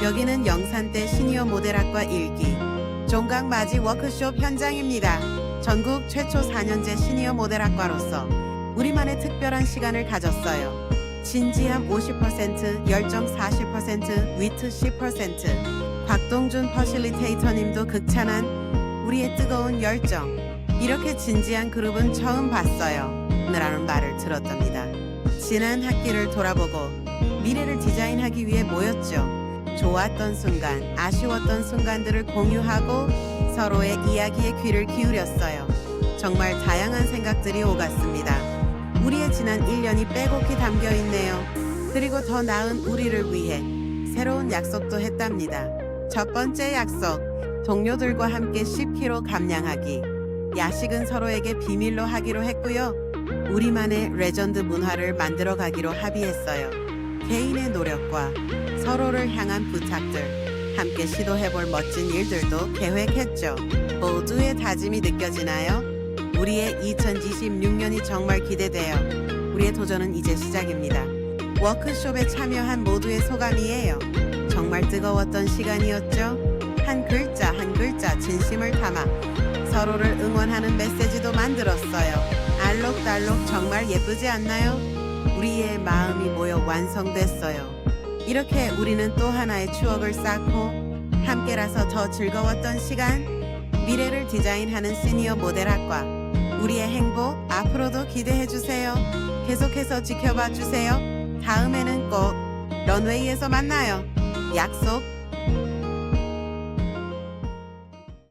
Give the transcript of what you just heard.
여기는 영산대 시니어 모델학과 1기 종각 맞이 워크숍 현장입니다. 전국 최초 4년제 시니어 모델학과로서 우리만의 특별한 시간을 가졌어요. 진지함 50%, 열정 40%, 위트 10%. 곽동준 퍼실리테이터님도 극찬한 우리의 뜨거운 열정. 이렇게 진지한 그룹은 처음 봤어요. 라는 말을 들었답니다. 지난 학기를 돌아보고 미래를 디자인하기 위해 모였죠. 좋았던 순간, 아쉬웠던 순간들을 공유하고 서로의 이야기에 귀를 기울였어요. 정말 다양한 생각들이 오갔습니다. 우리의 지난 1년이 빼곡히 담겨 있네요. 그리고 더 나은 우리를 위해 새로운 약속도 했답니다. 첫 번째 약속, 동료들과 함께 10kg 감량하기. 야식은 서로에게 비밀로 하기로 했고요. 우리만의 레전드 문화를 만들어 가기로 합의했어요. 개인의 노력과 서로를 향한 부탁들, 함께 시도해볼 멋진 일들도 계획했죠. 모두의 다짐이 느껴지나요? 우리의 2026년이 정말 기대돼요. 우리의 도전은 이제 시작입니다. 워크숍에 참여한 모두의 소감이에요. 정말 뜨거웠던 시간이었죠. 한 글자 한 글자 진심을 담아 서로를 응원하는 메시지도 만들었어요. 알록달록 정말 예쁘지 않나요? 우리의 마음이 모여 완성됐어요. 이렇게 우리는 또 하나의 추억을 쌓고 함께라서 더 즐거웠던 시간. 미래를 디자인하는 시니어 모델학과. 우리의 행복 앞으로도 기대해 주세요. 계속해서 지켜봐 주세요. 다음에는 꼭 런웨이에서 만나요. 약속.